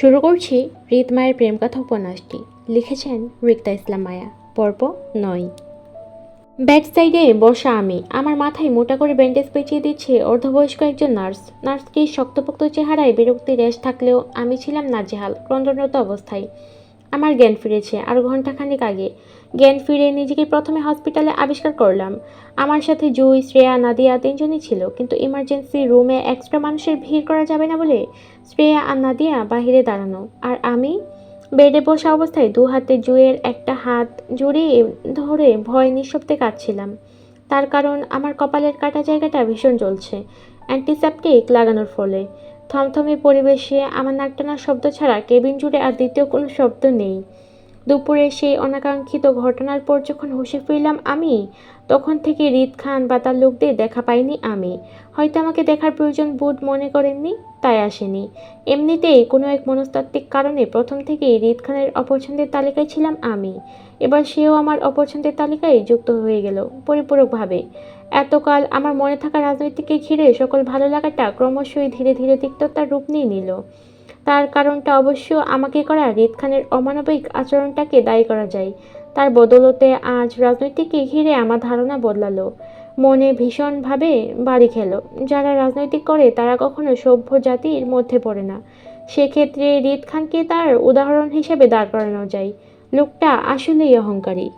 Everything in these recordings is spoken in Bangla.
শুরু করছি রিত মায়ের প্রেম কথা উপন্যাসটি। লিখেছেন রিক্তা ইসলাম মায়া। পর্ব নয়। ব্যাক সাইডে বসা আমি। আমার মাথায় মোটা করে ব্যান্ডেজ পেঁচিয়ে দিচ্ছে অর্ধবয়স্ক একজন নার্স। নার্সকে শক্তপোক্ত চেহারায় বিরক্তি রেশ থাকলেও আমি ছিলাম নাজেহাল, ক্রন্দনরত অবস্থায়। আমার জ্ঞান ফিরেছে আর ঘন্টাখানেক আগে। জ্ঞান ফিরে নিজেকে প্রথমে হসপিটালে আবিষ্কার করলাম। আমার সাথে জুই, শ্রেয়া, নাদিয়া তিনজনই ছিল। কিন্তু ইমার্জেন্সি রুমে এক্সট্রা মানুষের ভিড় করা যাবে না বলে শ্রেয়া আর নাদিয়া বাহিরে দাঁড়ানো। আর আমি বেডে বসা অবস্থায় দু হাতে জুয়ের একটা হাত জড়িয়ে ধরে ভয় নিঃশব্দে কাঁদছিলাম। তার কারণ আমার কপালের কাটা জায়গাটা ভীষণ জ্বলছে, অ্যান্টিসেপটিক লাগানোর ফলে। থমথমে পরিবেশে আমার নাকটানার শব্দ ছাড়া কেবিন জুড়ে আর দ্বিতীয় কোনো শব্দ নেই। দুপুরে সেই অনাকাঙ্ক্ষিত ঘটনার পর যখন হুঁশে ফিরলাম আমি তখন থেকে রিদ খান বা তার লোকদের দেখা পাইনি আমি। হয়তো আমাকে দেখার প্রয়োজন বোধ মনে করেননি, তাই আসেনি। এমনিতেই কোনো এক মনস্তাত্ত্বিক কারণে প্রথম থেকেই রিদ খানের অপছন্দের তালিকায় ছিলাম আমি। এবার সেও আমার অপছন্দের তালিকায় যুক্ত হয়ে গেল, পরিপূরকভাবে। এতকাল আমার মনে থাকা রাজনীতিকে ঘিরে সকল ভালো লাগাটা ক্রমশই ধীরে ধীরে তিক্ততার রূপ নিয়ে নিল। তার কারণটা অবশ্য আমাকে করা রিদ খানের অমানবিক আচরণটাকে দায়ী করা যায়। তার বদলতে আজ রাজনৈতিককে ঘিরে আমার ধারণা বদলালো। মনে ভীষণভাবে বাড়ি খেলো। যারা রাজনৈতিক করে, তারা কখনো সভ্য জাতির মধ্যে পড়ে না। সেক্ষেত্রে রিদ খানকে তার উদাহরণ হিসেবে দাঁড় করানো যায়। লোকটা আসলেই অহংকারী।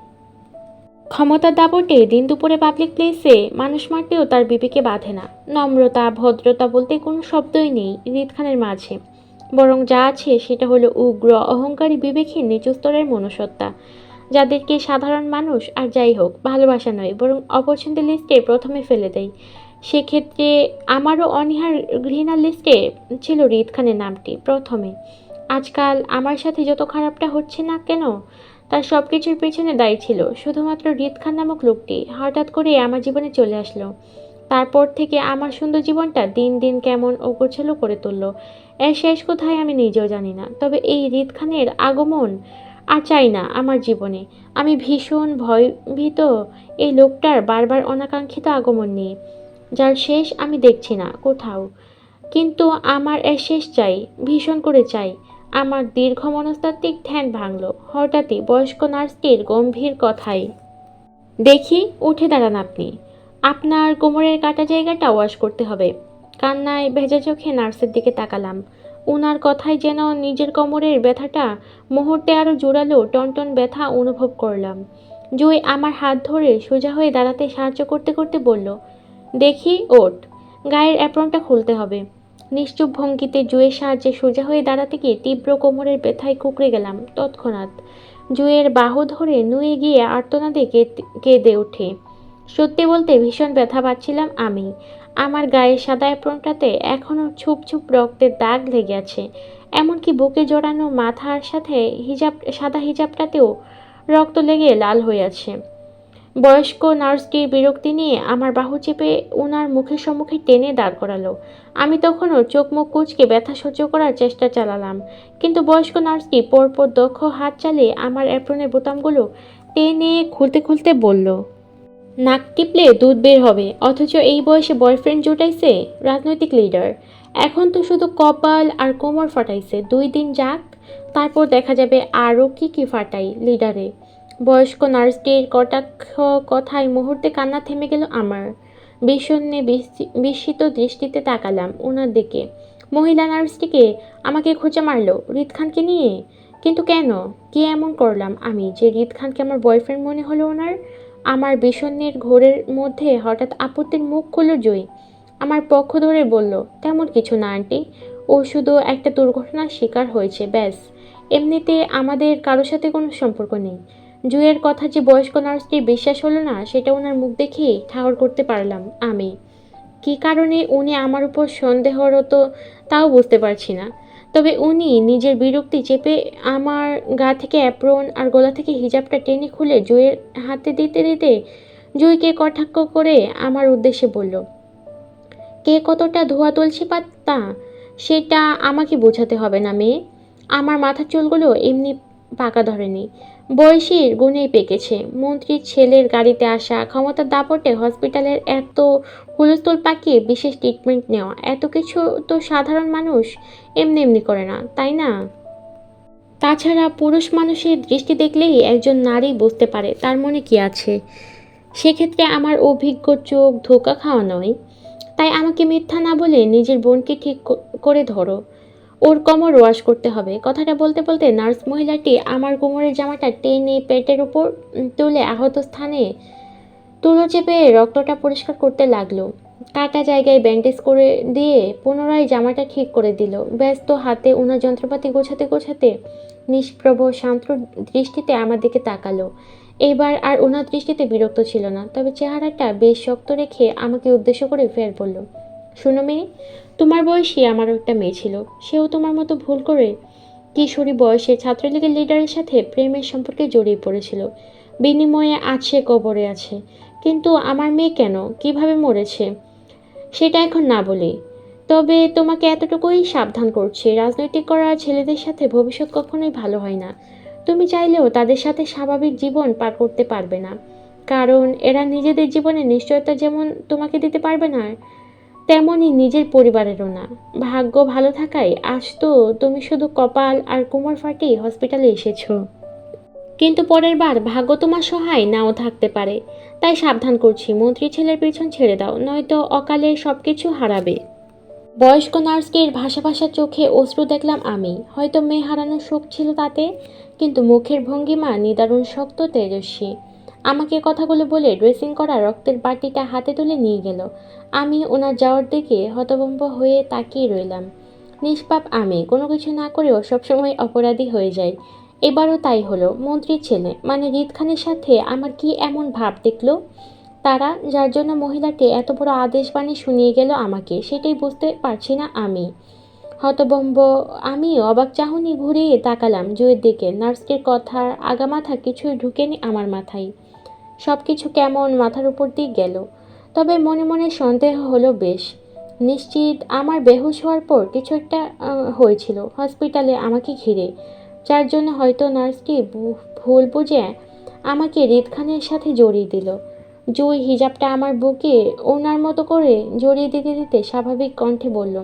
ক্ষমতার দাপটে দিন দুপুরে পাবলিক প্লেসে মানুষ মারতেও তার বিবেকে বাঁধে না। নম্রতা, ভদ্রতা বলতে কোনো শব্দই নেই রিদ খানের মাঝে। বরং যা আছে, সেটা হলো উগ্র, অহংকারী বিবেকহীন নিচু স্তরের যাদেরকে সাধারণ মানুষ আর যাই হোক, ভালোবাসা নয়, বরং অপছন্দের লিস্টে প্রথমে ফেলে দেয়। সেক্ষেত্রে আমারও অনীহার ঘৃণার লিস্টে ছিল রিদ খানের নামটি, প্রথমে। আজকাল আমার সাথে যত খারাপটা হচ্ছে না কেন তার সব কিছুর পেছনে দায়ী ছিল, শুধুমাত্র রিদ খান নামক লোকটি। হঠাৎ করে আমার জীবনে চলে আসলো। তারপর থেকে আমার সুন্দর জীবনটা দিন দিন কেমন অগোছালো করে তুলল। এর শেষ কোথায় আমি নিজেও জানি না। তবে এই রিদ খানের আগমন আর চাই না আমার জীবনে। আমি ভীষণ ভয়ভীত। এই লোকটার বারবার অনাকাঙ্ক্ষিত আগমন নিয়ে। যার শেষ আমি দেখছি না কোথাও। কিন্তু আমার এর শেষ চাই, ভীষণ করে চাই। আমার দীর্ঘ মনস্তাত্ত্বিক ধ্যান ভাঙল। হঠাৎই বয়স্ক নার্সটির গম্ভীর কথাই দেখি, উঠে দাঁড়ান আপনি। আপনার কোমরের কাটা জায়গাটা ওয়াশ করতে হবে। কান্নায় ভেজা চোখে নার্সের দিকে তাকালাম। ওনার কথায় যেন নিজের কোমরের ব্যথাটা মুহূর্তে আরও জোরালো টনটন ব্যথা অনুভব করলাম। জুই আমার হাত ধরে সোজা হয়ে দাঁড়াতে সাহায্য করতে করতে বলল, দেখি ওট গায়ের অ্যাপ্রনটা খুলতে হবে। নিশ্চুপ ভঙ্গিতে জুয়ের সাহায্যে সোজা হয়ে দাঁড়াতে গিয়ে তীব্র কোমরের ব্যথায় কুকড়ে গেলাম তৎক্ষণাৎ। জুয়ের বাহু ধরে নুয়ে গিয়ে আর্তনাদে কেঁদে- কেঁদে ওঠে। সত্যি বলতে ভীষণ ব্যথা পাচ্ছিলাম আমি। আমার গায়ে সাদা অ্যাপ্রনটাতে এখনও ছুপ ছুপ রক্তের দাগ লেগে আছে। এমনকি বুকে জড়ানো মাথার সাথে হিজাব, সাদা হিজাবটাতেও রক্ত লেগে লাল হয়ে আছে। বয়স্ক নার্সটির বিরক্তি নিয়ে আমার বাহু চেপে ওনার মুখের সম্মুখে টেনে দাঁড় করালো। আমি তখনও চোখ মুখ কুচকে ব্যথা সহ্য করার চেষ্টা চালালাম। কিন্তু বয়স্ক নার্সটি পরপর দক্ষ হাত চালিয়ে আমার অ্যাপ্রনের বোতামগুলো টেনে খুলতে খুলতে বলল নাক টিপলে দুধ বের হবে, অথচ এই বয়সে বয়ফ্রেন্ড জুটাইছে রাজনৈতিক লিডার এখন তো শুধু কপাল আর কোমর ফাটাইছে, দুই দিন যাক, তারপর দেখা যাবে আরও কি কি ফাটাই লিডারে বয়স্ক নার্সটির কটাক্ষ কথায় মুহূর্তে কান্না থেমে গেল আমার। বিষণ্ণে বিস্মিত দৃষ্টিতে তাকালাম ওনার দিকে। মহিলা নার্সটিকে আমাকে খোঁচা মারলো রিদ খানকে নিয়ে? কিন্তু কেন? কি এমন করলাম আমি যে রিদ খানকে আমার বয়ফ্রেন্ড মনে হলো ওনার? আমার বিষণ্ণের ঘোরের মধ্যে হঠাৎ আপত্তির মুখ খুলল জয়ী আমার পক্ষ ধরে বলল, তেমন কিছু না, আন্টি। ও শুধু একটা দুর্ঘটনার শিকার হয়েছে, ব্যাস। এমনিতে আমাদের কারোর সাথে কোনো সম্পর্ক নেই। জুয়ের কথা যে বয়স্ক নার্সটির বিশ্বাস হলো না, সেটা ওনার মুখ দেখেই ঠাহর করতে পারলাম আমি। কী কারণে উনি আমার উপর সন্দেহরত, তাও বুঝতে পারছি না। তবে উনি নিজের বিরক্তি চেপে আমার গা থেকে অ্যাপ্রন আর গলা থেকে হিজাবটা টেনে খুলে জুয়ের হাতে দিতে দিতে জুইকে কটাক্ষ করে আমার উদ্দেশ্যে বলল, কে কতটা ধোয়া তুলছে পাতা সেটা আমাকে বোঝাতে হবে না মেয়ে। আমার মাথার চুলগুলো এমনি পাকা ধরেনি। বয়সীর গুণেই পেকেছে। মন্ত্রীর ছেলের গাড়িতে আসা, ক্ষমতার দাপটে হসপিটালের এত হুলস্থুল পাকিয়ে বিশেষ ট্রিটমেন্ট নেওয়া, এত কিছু তো সাধারণ মানুষ এমনি এমনি করে না, তাই না? তাছাড়া পুরুষ মানুষের দৃষ্টি দেখলেই একজন নারী বুঝতে পারে, তার মনে কি আছে? সেক্ষেত্রে আমার অভিজ্ঞ চোখ ধোকা খাওয়া নয়। তাই আমাকে মিথ্যা না বলে নিজের বোনকে ঠিক করে ধরো। ওর কোমর ওয়াশ করতে হবে। কথাটা বলতে বলতে নার্স মহিলাটি আমার কোমরের জামাটা টেনে পেটের উপর তুলে আহত স্থানে তুলো চেপে রক্তটা পরিষ্কার করতে লাগল। কাটা জায়গায় ব্যান্ডেজ করে দিয়ে পুনরায় জামাটা ঠিক করে দিল। ব্যস্ত হাতে ওনার যন্ত্রপাতি গোছাতে গোছাতে নিষ্প্রভ শান্ত দৃষ্টিতে আমার দিকে তাকালো। এইবার আর ওনার দৃষ্টিতে বিরক্ত ছিল না, তবে চেহারাটা বেশ শক্ত রেখে আমাকে উদ্দেশ্য করে ফের বলল, শুনো মেয়ে তোমার বয়সী আমারও একটা মেয়ে ছিল। সেও তোমার মতো ভুল করে কিশোরী বয়সে ছাত্রলীগের লিডারের সাথে প্রেমের সম্পর্কে জড়িয়ে পড়েছিল। বিনিময়ে আছে কবরে আছে। কিন্তু আমার মেয়ে কেন? কীভাবে মরেছে? সেটা এখন না বলি। তবে তোমাকে এতটুকুই সাবধান করছি, রাজনৈতিক করা ছেলেদের সাথে ভবিষ্যৎ কখনোই ভালো হয় না। তুমি চাইলেও তাদের সাথে স্বাভাবিক জীবন পার করতে পারবে না। কারণ এরা নিজেদের জীবনে নিশ্চয়তা যেমন তোমাকে দিতে পারবে না তেমনই নিজের পরিবারেরও না। ভাগ্য ভালো থাকায় আজ তো তুমি শুধু কপাল আর কোমর ফাটিয়ে হসপিটালে এসেছ। কিন্তু পরের বার ভাগ্য তোমার সহায় নাও থাকতে পারে। তাই সাবধান করছি, মন্ত্রী ছেলের পিছন ছেড়ে দাও, নয়তো অকালে সব কিছু হারাবে। বয়স্ক নার্সকে এর ভাষা ভাষা চোখে অশ্রু দেখলাম আমি। হয়তো মেয়ে হারানোর শোক ছিল তাতে, কিন্তু মুখের ভঙ্গিমা নিদারুণ শক্ত তেজস্বী। আমাকে কথাগুলো বলে ড্রেসিং করা রক্তের বাটিটা হাতে তুলে নিয়ে গেল। আমি ওনার যাওয়ার দিকে হতভম্ব হয়ে তাকিয়ে রইলাম। নিষ্পাপ আমি, কোনো কিছু না করেও সবসময় অপরাধী হয়ে যাই। এবারও তাই হলো, মন্ত্রীর ছেলে। মানে রিদ খানের সাথে আমার কি এমন ভাব দেখল? তারা, যার জন্য মহিলাটি এত বড় আদেশবাণী শুনিয়ে গেল আমাকে, সেটাই বুঝতে পারছি না আমি। হতবম্ব আমি অবাক চাহনি ঘুরিয়ে তাকালাম জুয়ের দিকে। নার্সটির কথার আগামাথা কিছুই ঢুকেনি আমার মাথায়। সব কিছু কেমন মাথার উপর দিয়ে গেল। তবে মনে মনে সন্দেহ হলো বেশ। নিশ্চিত আমার বেহুশ হওয়ার পর কিছু একটা হয়েছিল হসপিটালে আমাকে ঘিরে। যার জন্য হয়তো নার্সটি ভুল বুঝে আমাকে রিদ খানের সাথে জড়িয়ে দিল। জুই হিজাবটা আমার বুকে ওনার মতো করে জড়িয়ে দিতে দিতে স্বাভাবিক কণ্ঠে বলল,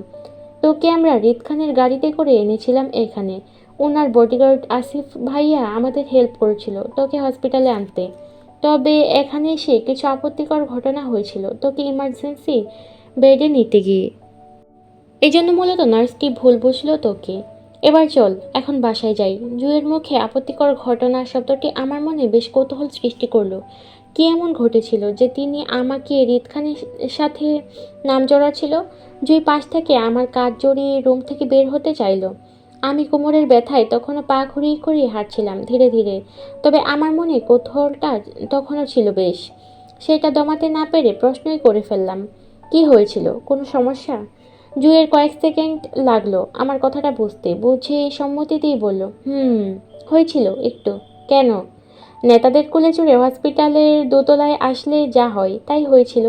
তোকে আমরা রিদ খানের গাড়িতে করে এনেছিলাম এখানে। ওনার বডিগার্ড আসিফ ভাইয়া আমাদের হেল্প করেছিল তোকে হসপিটালে আনতে। তবে এখানে এসে কিছু আপত্তিকর ঘটনা হয়েছিল। তোকে ইমার্জেন্সি বেডে নিতে গিয়ে। এই জন্য মূলত নার্সটি ভুল বুঝলো তোকে। এবার চল, এখন বাসায় যাই। জুয়ের মুখে আপত্তিকর ঘটনা শব্দটি আমার মনে বেশ কৌতূহল সৃষ্টি করল। কি এমন ঘটেছিল যে তিনি আমাকে রিদ খানের সাথে নাম জড়াচ্ছিল? জুই পাশ থেকে আমার কাজ জড়িয়ে রুম থেকে বের হতে চাইলো। আমি কোমরের ব্যথায় তখনও পা ঘুরিয়ে ঘুরিয়ে হাঁটছিলাম ধীরে ধীরে। তবে আমার মনে কৌতূহলটা তখনও ছিল বেশ। সেটা দমাতে না পেরে প্রশ্নই করে ফেললাম, কি হয়েছিল? কোনো সমস্যা? জুয়ের কয়েক সেকেন্ড লাগল, আমার কথাটা বুঝতে। বুঝে সম্মতি দিয়ে বলল, হুম, হয়েছিল একটু। কেন? নেতাদের কোলে চড়ে হসপিটালের দোতলায় আসলে যা হয়, তাই হয়েছিল।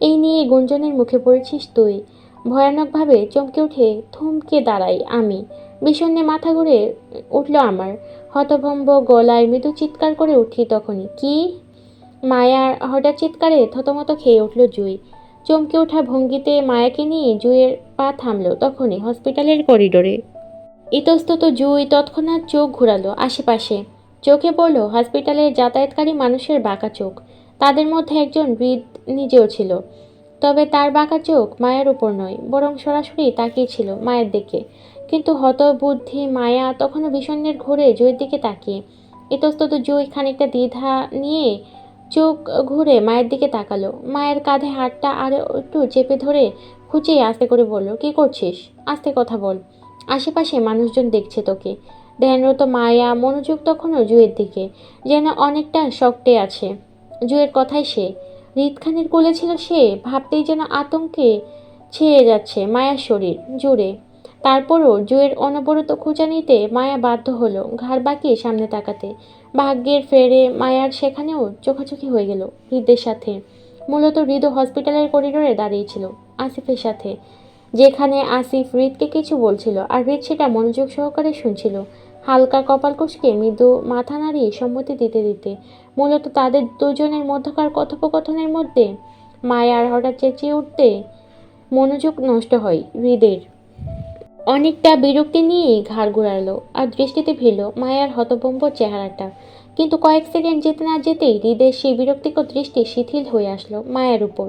এই নিয়ে গুঞ্জনের মুখে পড়েছিস তুই। ভয়ানকভাবে চমকে উঠে থমকে দাঁড়াই আমি। বিষণ্ণে মাথা ঘুরে উঠল আমার। হতভম্ব গলায় মৃদু চিৎকার করে উঠি তখনই। কি? মায়ার হঠাৎ চিৎকারে থতমত খেয়ে উঠল জুই। চমকে ওঠা ভঙ্গিতে মায়াকে নিয়ে জুইয়ের পা থামল তখনই হসপিটালের করিডোরে। ইতস্তত জুই তৎক্ষণাৎ চোখ ঘুরালো আশেপাশে। চোখে পড়ল হসপিটালের যাতায়াতকারী মানুষের বাঁকা চোখ। তাদের মধ্যে একজন হৃদ নিজেও ছিল। তবে তার বাঁকা চোখ মায়ের উপর নয়, বরং সরাসরি তাকিয়েছিল মায়ের দিকে। কিন্তু হতবুদ্ধি, মায়া তখনও বিষণ্ণের ঘুরে জুয়ের দিকে তাকিয়ে। ইতস্তত জুই খানিকটা দ্বিধা নিয়ে চোখ ঘুরে মায়ের দিকে তাকালো। মায়ের কাঁধে হাতটা আরও একটু চেপে ধরে খুঁচিয়ে আস্তে করে বলল, কি করছিস? আস্তে কথা বল। আশেপাশে মানুষজন দেখছে তোকে। ধ্যানরত মায়া মনোযোগ তখনও জুয়ের দিকে, যেন অনেকটা শক্টে আছে। জুয়ের কথাই সে। রিদ খানের কোলে ছিল সে, ভাবতেই যেন আতঙ্কে ছেয়ে যাচ্ছে মায়ার শরীর জুড়ে। তারপরও জুয়ের অনবরত খোঁজা নিতে মায়া বাধ্য হলো ঘাড় বাঁকিয়ে সামনে তাকাতে। ভাগ্যের ফেরে মায়ার সেখানেও চোখাচোখি হয়ে গেল হৃদের সাথে। মূলত হৃদ হসপিটালের করিডোরে দাঁড়িয়েছিল আসিফের সাথে। যেখানে আসিফ হৃদকে কিছু বলছিল আর হৃদ সেটা মনোযোগ সহকারে শুনছিল। হালকা কপাল মৃদু মাথা নাড়িয়ে সম্মতি দিতে দিতে। মূলত তাদের দুজনের মধ্যকার কথোপকথনের মধ্যে মায়ার হঠাৎ চেঁচিয়ে উঠতে মনোযোগ নষ্ট হয় হৃদের। অনেকটা বিরক্তি নিয়েই ঘাড় ঘুরালো আর দৃষ্টিতে ভিড়ল মায়ার হতভম্ব চেহারাটা। কিন্তু কয়েক সেকেন্ড যেতে না যেতেই হৃদের সেই বিরক্তিকর দৃষ্টি শিথিল হয়ে আসলো মায়ের উপর।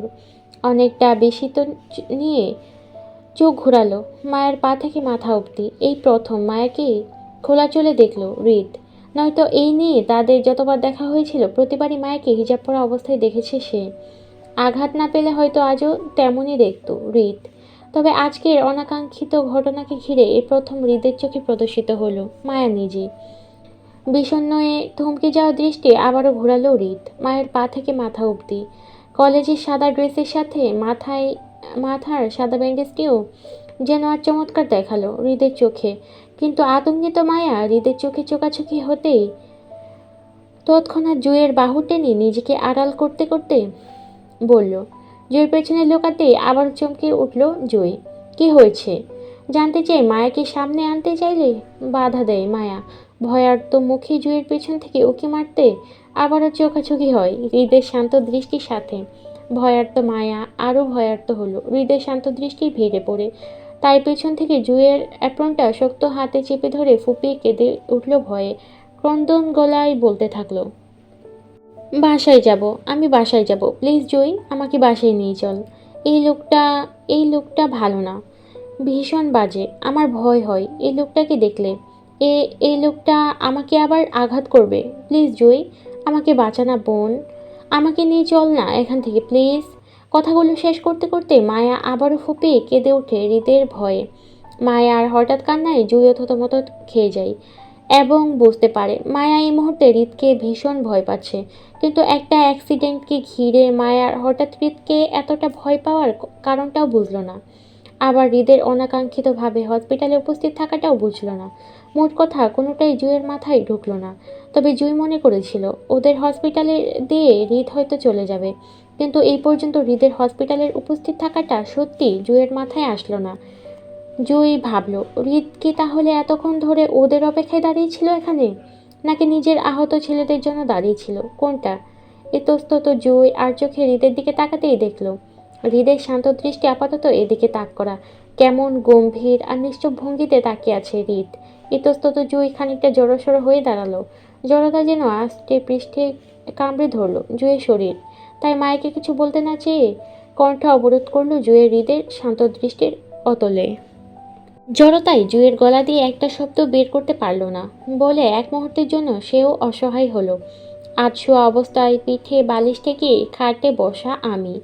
অনেকটা বেশিত নিয়ে চোখ ঘোরালো মায়ের পা থেকে মাথা অবধি। এই প্রথম মায়াকে খোলা চলে দেখল হৃদ। নয়তো এই নিয়ে তাদের যতবার দেখা হয়েছিল, প্রতিবারই মায়াকে হিজাব পরা অবস্থায় দেখেছে সে। আঘাত না পেলে হয়তো আজও তেমনই দেখতো হৃদ। তবে আজকের অনাকাঙ্ক্ষিত ঘটনাকে ঘিরে এই প্রথম হৃদের চোখে প্রদর্শিত হলো মায়া নিজে। বিষণ্ণয়ে থমকে যাওয়া দৃষ্টি আবারও ঘোরালো হৃদ, মায়ের পা থেকে মাথা অবধি। কলেজের সাদা ড্রেসের সাথে মাথায়, মাথার সাদা ব্যান্ডেজটিও যেন আর চমৎকার দেখাল হৃদের চোখে। কিন্তু আতঙ্কিত মায়া হৃদের চোখে চোখাচোখি হতেই তৎক্ষণাৎ জুয়ের বাহু টেনে নিজেকে আড়াল করতে করতে বলল জুয়ের পেছনে লোকাতে আবার চমকে উঠল জুই। কি হয়েছে? জানতে চাই, মায়াকে সামনে আনতে চাইলে বাধা দেয় মায়া। ভয়ার্ত মুখে জুয়ের পেছন থেকে উকি মারতে আবারও চোখাচোখি হয় হৃদের শান্ত দৃষ্টির সাথে। ভয়ার্ত মায়া আরও ভয়ার্ত হলো। হৃদের শান্ত দৃষ্টি ভিড়ে পড়ে। তাই পেছন থেকে জুয়ের অ্যাপ্রনটা শক্ত হাতে চেপে ধরে ফুপিয়ে কেঁদে উঠল ভয়ে। ক্রন্দন গলায় বলতে থাকল বাসায় যাব, আমি বাসায় যাব। প্লিজ জয়ী আমাকে বাসায় নিয়ে চল। এই লোকটা এই লোকটা ভালো না। ভীষণ বাজে, আমার ভয় হয় এই লোকটাকে দেখলে। এ, এই লোকটা আমাকে আবার আঘাত করবে। প্লিজ জয়ী আমাকে বাঁচানা বোন। আমাকে নিয়ে চল না এখান থেকে, প্লিজ। কথাগুলো শেষ করতে করতে মায়া আবারও ফুপিয়ে কেঁদে ওঠে হৃদের ভয়ে। মায়া আর হঠাৎ কান্নায় জুইও থতমত খেয়ে যায়। এবং বুঝতে পারে। মায়া এই মুহূর্তে হৃদকে ভীষণ ভয় পাচ্ছে। কিন্তু একটা অ্যাক্সিডেন্টকে ঘিরে মায়ার হঠাৎ হৃদকে এতটা ভয় পাওয়ার কারণটাও বুঝলো না। আবার হৃদের অনাকাঙ্ক্ষিতভাবে হসপিটালে উপস্থিত থাকাটাও বুঝলো না। মোট কথা, কোনোটাই জুয়ের মাথায় ঢুকলো না। তবে জুই মনে করেছিল, ওদের হসপিটালে দিয়ে হৃদ হয়তো চলে যাবে। কিন্তু এই পর্যন্ত হৃদের হসপিটালের উপস্থিত থাকাটা সত্যি জুয়ের মাথায় আসলো না। জুই ভাবলো হৃদ কি তাহলে এতক্ষণ ধরে ওদের অপেক্ষায় দাঁড়িয়েছিল এখানে? নাকি নিজের আহত ছেলেদের জন্য দাঁড়িয়েছিল কোনটা? ইতস্তত জুই আর চোখে হৃদের দিকে তাকাতেই দেখল। হৃদের শান্ত দৃষ্টি আপাতত এদিকে তাক করা। কেমন গম্ভীর আর নিশ্চুপ ভঙ্গিতে তাকিয়ে আছে হৃদ ইতস্তত জুই খানিকটা জড়সড় হয়ে দাঁড়াল। জড়তা যেন আস্তে পৃষ্ঠে কামড়ে ধরলো জুয়ের শরীর। তাই মায়েকে কিছু বলতে না চেয়ে কণ্ঠ অবরোধ করল জুয়ের হৃদের শান্ত দৃষ্টির অতলে। জড়তায় জুয়ের গলা দিয়ে একটা শব্দ বের করতে পারল না। বলে এক মুহূর্তের জন্য সেও অসহায় হলো। আটশোয়া অবস্থায় পিঠে বালিশ থেকে খাটে বসা আমি।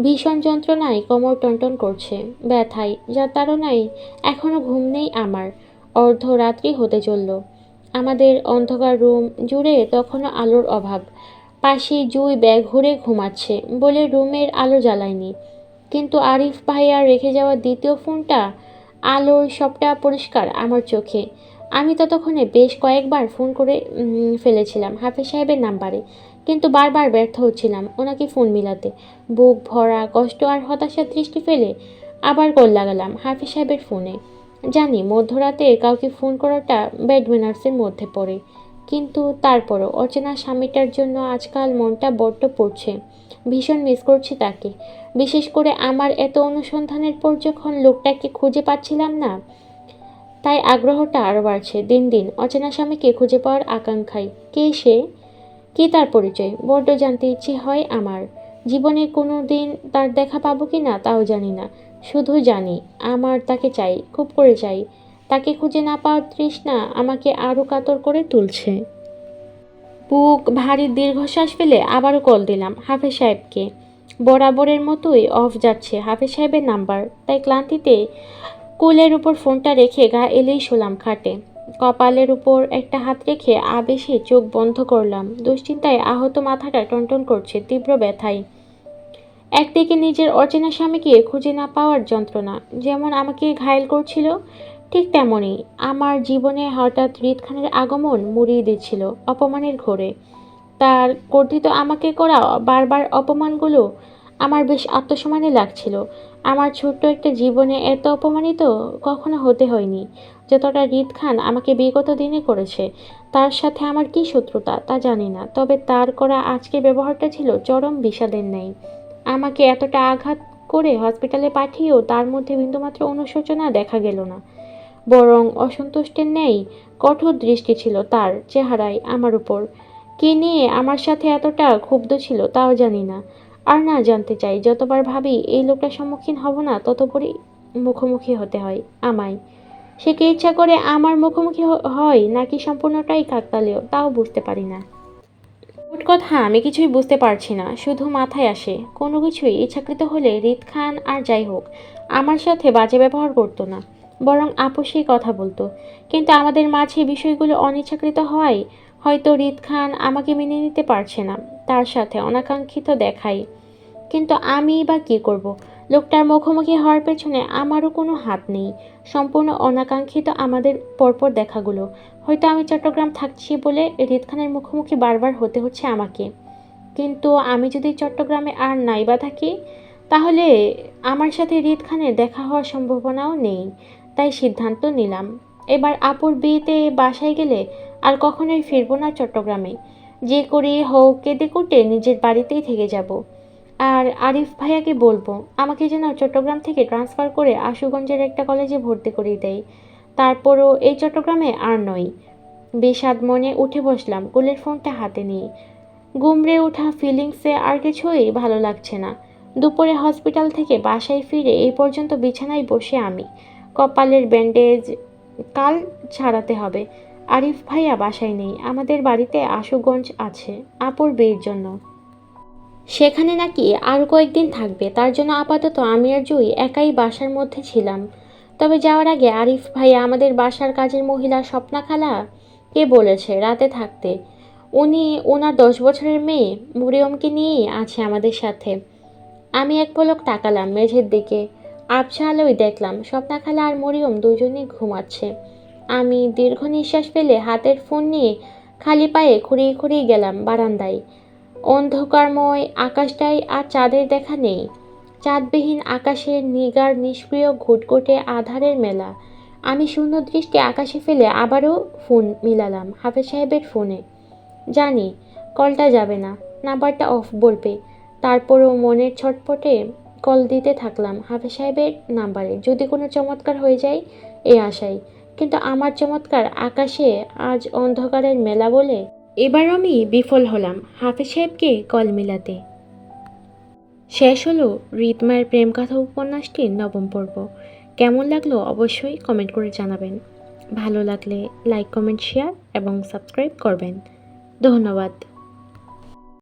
ভীষণ যন্ত্রণায় কোমর টনটন করছে। ব্যথায়, যার তাড়নায় এখনও ঘুম নেই আমার। অর্ধরাত্রি হতে চলল। আমাদের অন্ধকার রুম জুড়ে তখনও আলোর অভাব। পাশে জুই ব্যাগ ঘুরে ঘুমাচ্ছে বলে রুমের আলো জ্বালায়নি। কিন্তু আরিফ ভাইয়ার রেখে যাওয়া দ্বিতীয় ফোনটা আলোর সবটা পরিষ্কার আমার চোখে। আমি ততক্ষণে বেশ কয়েকবার ফোন করে ফেলেছিলাম হাফিজ সাহেবের নাম্বারে। কিন্তু বারবার ব্যর্থ হচ্ছিলাম ওনাকে ফোন মিলাতে। বুক ভরা, কষ্ট আর হতাশার দৃষ্টি ফেলে আবার কল লাগালাম হাফিজ সাহেবের ফোনে। জানি মধ্যরাতে কাউকে ফোন করাটা ব্যাডমিনার্সের মধ্যে পড়ে। কিন্তু তারপরও অচেনা স্বামীটার জন্য আজকাল মনটা বড্ড পড়ছে। ভীষণ মিস করছি তাকে। বিশেষ করে আমার এত অনুসন্ধানের পর যখন লোকটাকে খুঁজে পাচ্ছিলাম না, তাই আগ্রহটা আরও বাড়ছে। দিন দিন অচেনা স্বামীকে খুঁজে পাওয়ার আকাঙ্ক্ষায়। কে সে? কী তার পরিচয়? বড্ড জানতে ইচ্ছে হয় আমার। জীবনে কোনো দিন তার দেখা পাবো কি না, তাও জানি না। শুধু জানি, আমার তাকে চাই, খুব করে চাই। খুঁজে না পাওয়ার তৃষ্ণা আমাকে আরও কাতর করে তুলছে। বুক ভারী দীর্ঘশ্বাস ফেলে আবারও কল দিলাম হাফেজ সাহেবকে। বরাবরের মতোই অফ যাচ্ছে হাফেজ সাহেবের নাম্বার। তাই ক্লান্তিতে কুলের উপর ফোনটা রেখে গা এলেই শোলাম খাটে। কপালের উপর একটা হাত রেখে আবেশে চোখ বন্ধ করলাম। দুশ্চিন্তায় আহত মাথাটা টনটন করছে, তীব্র ব্যথায়। একদিকে নিজের অচেনা স্বামীকে খুঁজে না পাওয়ার যন্ত্রণা, যেমন আমাকে ঘায়েল করছিল ঠিক তেমনই। আমার জীবনে হঠাৎ হৃদ খানের আগমন মুড়িয়ে দিচ্ছিল অপমানের ঘোরে। তার কর্তৃত আমাকে করা বারবার অপমানগুলো আমার বেশ আত্মসম্মানে লাগছিল। আমার ছোট্ট একটা জীবনে এত অপমানিত কখনো হতে হয়নি। যতটা রিদ খান আমাকে বিগত দিনে করেছে, তার সাথে আমার কী শত্রুতা তা জানি না, তবে তার করা আজকের ব্যবহারটা ছিল চরম বিষাদের নেই আমাকে এতটা আঘাত করে হসপিটালে পাঠিয়েও তার মধ্যে বিন্দুমাত্র অনুশোচনা দেখা গেল না। বরং অসন্তুষ্টের নেই, কঠোর দৃষ্টি ছিল তার চেহারায় আমার উপর। কি নিয়ে আমার সাথে এতটা ক্ষুব্ধ ছিল তাও জানি না। আর না জানতে চাই, যতবার ভাবি এই লোকটার সম্মুখীন হব না ততবারই মুখোমুখি হতে হয় আমায়। সে কি ইচ্ছা করে আমার মুখোমুখি হয় নাকি সম্পূর্ণটাই কাকতালীয়, তাও বুঝতে পারি না। কথা, আমি কিছুই বুঝতে পারছি না, শুধু মাথায় আসে। কোনো কিছুই ইচ্ছাকৃত হলে রিত খান আর যাই হোক, আমার সাথে বাজে ব্যবহার করতো না। বরং আপোষেই কথা বলতো। কিন্তু আমাদের মাঝে বিষয়গুলো অনিচ্ছাকৃত হওয়ায় হয়তো রিত খান আমাকে মেনে নিতে পারছে না। তার সাথে অনাকাঙ্ক্ষিত দেখাই। কিন্তু আমি বা কি করব? লোকটার মুখোমুখি হওয়ার পেছনে আমারও কোনো হাত নেই। সম্পূর্ণ অনাকাঙ্ক্ষিত আমাদের পরপর দেখাগুলো। হয়তো আমি চট্টগ্রাম থাকছি বলে রিত খানের মুখোমুখি বারবার হতে হচ্ছে আমাকে। কিন্তু আমি যদি চট্টগ্রামে আর নাই বা থাকি, তাহলে আমার সাথে রিত খানের দেখা হওয়ার সম্ভাবনাও নেই। তাই সিদ্ধান্ত নিলাম। এবার আপুর বিয়েতে বাসায় গেলে আর কখনোই ফিরবো না চট্টগ্রামে। যে করি হোক, কেঁদে কুটে নিজের বাড়িতেই থেকে যাব। আর আরিফ ভাইয়াকে বলব, আমাকে যেন চট্টগ্রাম থেকে ট্রান্সফার করে আশুগঞ্জের একটা কলেজে ভর্তি করিয়ে দেয়। তারপরও এই চট্টগ্রামে আর নয় বিষাদ মনে উঠে বসলাম কোলের ফোনটা হাতে নিয়ে। গুমড়ে ওঠা ফিলিংসে আর কিছুই ভালো লাগছে না। দুপুরে হসপিটাল থেকে বাসায় ফিরে এই পর্যন্ত বিছানায় বসে আমি। কপালের ব্যান্ডেজ কাল ছাড়াতে হবে। আরিফ ভাইয়া বাসায় নেই, আমাদের বাড়িতে আশুগঞ্জ আছে, আপুর বিয়ের জন্য। সেখানে নাকি আর কয়েকদিন থাকবে, তার জন্য আপাতত আমি আর জুই একাই বাসার মধ্যে ছিলাম। তবে যাওয়ার আগে আরিফ ভাইয়া আমাদের বাসার কাজের মহিলা স্বপ্না খালা কে বলেছে রাতে থাকতে? উনি ওনার দশ বছরের মেয়ে, মরিয়মকে নিয়েই আছে আমাদের সাথে। আমি এক পলক তাকালাম মেঝের দিকে। আবছা আলোয় দেখলাম স্বপ্না খালা আর মরিয়ম দুজনেই ঘুমাচ্ছে। আমি দীর্ঘ নিঃশ্বাস ফেলে হাতের ফোন নিয়ে খালি পায়ে খুঁড়িয়ে খুঁড়িয়ে গেলাম বারান্দায়। অন্ধকারময় আকাশটায় আর চাঁদের দেখা নেই। চাঁদবিহীন আকাশের নিগার নিষ্ক্রিয় ঘুটঘুটে আধারের মেলা। আমি শূন্য দৃষ্টি আকাশে ফেলে আবারও ফোন মিলালাম হাফেজ সাহেবের ফোনে। জানি, কলটা যাবে না, নাম্বারটা অফ বলবে। তারপরও মনের ছটপটে কল দিতে থাকলাম হাফেজ সাহেবের নাম্বারে। যদি কোনো চমৎকার হয়ে যায় এই আশায়। কিন্তু আমার চমৎকার আকাশে আজ অন্ধকারের মেলা বলে এবার আমি বিফল হলাম হাফেজ সাহেবকে কল মিলাতে। শেষ হলো রিতমায়ের প্রেম কথা উপন্যাসটির নবম পর্ব। কেমন লাগল অবশ্যই কমেন্ট করে জানাবেন। ভালো লাগলে লাইক, কমেন্ট, শেয়ার এবং সাবস্ক্রাইব করবেন। ধন্যবাদ।